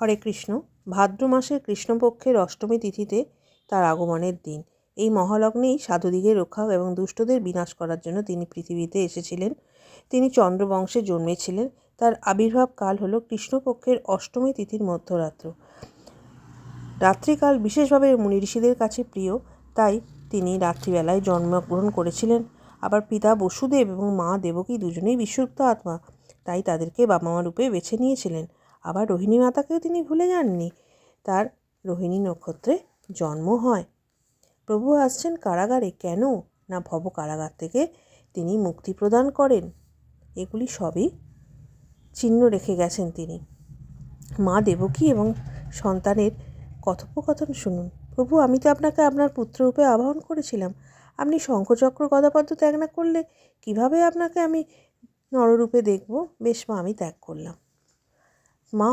হরে কৃষ্ণ। ভাদ্র মাসের কৃষ্ণপক্ষের অষ্টমী তিথিতে তার আগমনের দিন। এই মহালগ্নেই সাধুদিগের রক্ষা এবং দুষ্টদের বিনাশ করার জন্য তিনি পৃথিবীতে এসেছিলেন। তিনি চন্দ্রবংশে জন্মেছিলেন। তার আবির্ভাব কাল হল কৃষ্ণপক্ষের অষ্টমী তিথির মধ্যরাত্র। রাত্রিকাল বিশেষভাবে মুনি ঋষিদের কাছে প্রিয়, তাই তিনি রাত্রিবেলায় জন্মগ্রহণ করেছিলেন। আবার পিতা বসুদেব এবং মা দেবকী দুজনেই বিশুদ্ধ আত্মা, তাই তাদেরকে বাবা মা রূপে বেছে নিয়েছিলেন। আবার রোহিণী মাতাকেও তিনি ভুলে যাননি। তার রোহিণী নক্ষত্রে জন্ম হয়। প্রভু আসছেন কারাগারে। কেন? না ভব কারাগার থেকে তিনি মুক্তি প্রদান করেন? এগুলি সবই চিহ্ন রেখে গেছেন তিনি। মা দেবকী এবং সন্তানের কথোপকথন শুনুন। প্রভু, আমি তো আপনাকে আপনার পুত্ররূপে আবাহন করেছিলাম। আপনি শঙ্খচক্র গদাপদ্ম ত্যাগ না করলে কীভাবে আপনাকে আমি নররূপে দেখব? বেশ মা, আমি ত্যাগ করলাম। মা,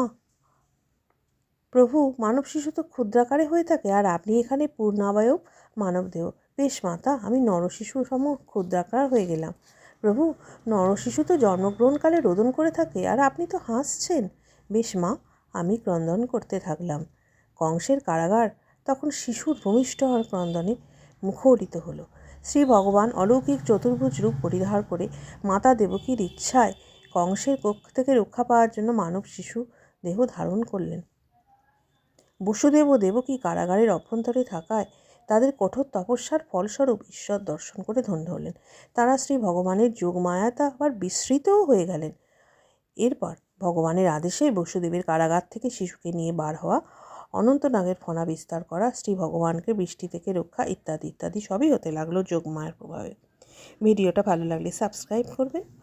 প্রভু মানব শিশু তো ক্ষুদ্রাকারে হয়ে থাকে, আর আপনি এখানে পূর্ণাবয়ব মানবদেহ বেশ মাতা, আমি নরশিশু সম ক্ষুদ্রাকার হয়ে গেলাম। প্রভু নরশিশু তো জন্মগ্রহণকালে রোদন করে থাকে, আর আপনি তো হাসছেন। বেশ মা, আমি ক্রন্দন করতে থাকলাম। কংসের কারাগার তখন শিশুর ভূমিষ্ঠ হওয়ার ক্রন্দনে মুখরিত হলো। শ্রী ভগবান অলৌকিক চতুর্ভুজ রূপ পরিধার করে মাতা দেবকীর ইচ্ছায় কংসের পক্ষ থেকে রক্ষা পাওয়ার জন্য মানব শিশু দেহ ধারণ করলেন। বসুদেব ও দেবকী কারাগারের অভ্যন্তরে থাকায় তাদের কঠোর তপস্যার ফলস্বরূপ ঈশ্বর দর্শন করে ধন্য হলেন। তারা শ্রী ভগবানের যোগমায়াতা আবার বিস্মৃতও হয়ে গেলেন। এরপর ভগবানের আদেশে বসুদেবের কারাগার থেকে শিশুকে নিয়ে বার হওয়া, অনন্তনাগের ফনা বিস্তার করা, শ্রী ভগবানকে বৃষ্টি থেকে রক্ষা ইত্যাদি ইত্যাদি সবই হতে লাগল যোগমায়ার প্রভাবে। ভিডিওটা ভালো লাগলে সাবস্ক্রাইব করবেন।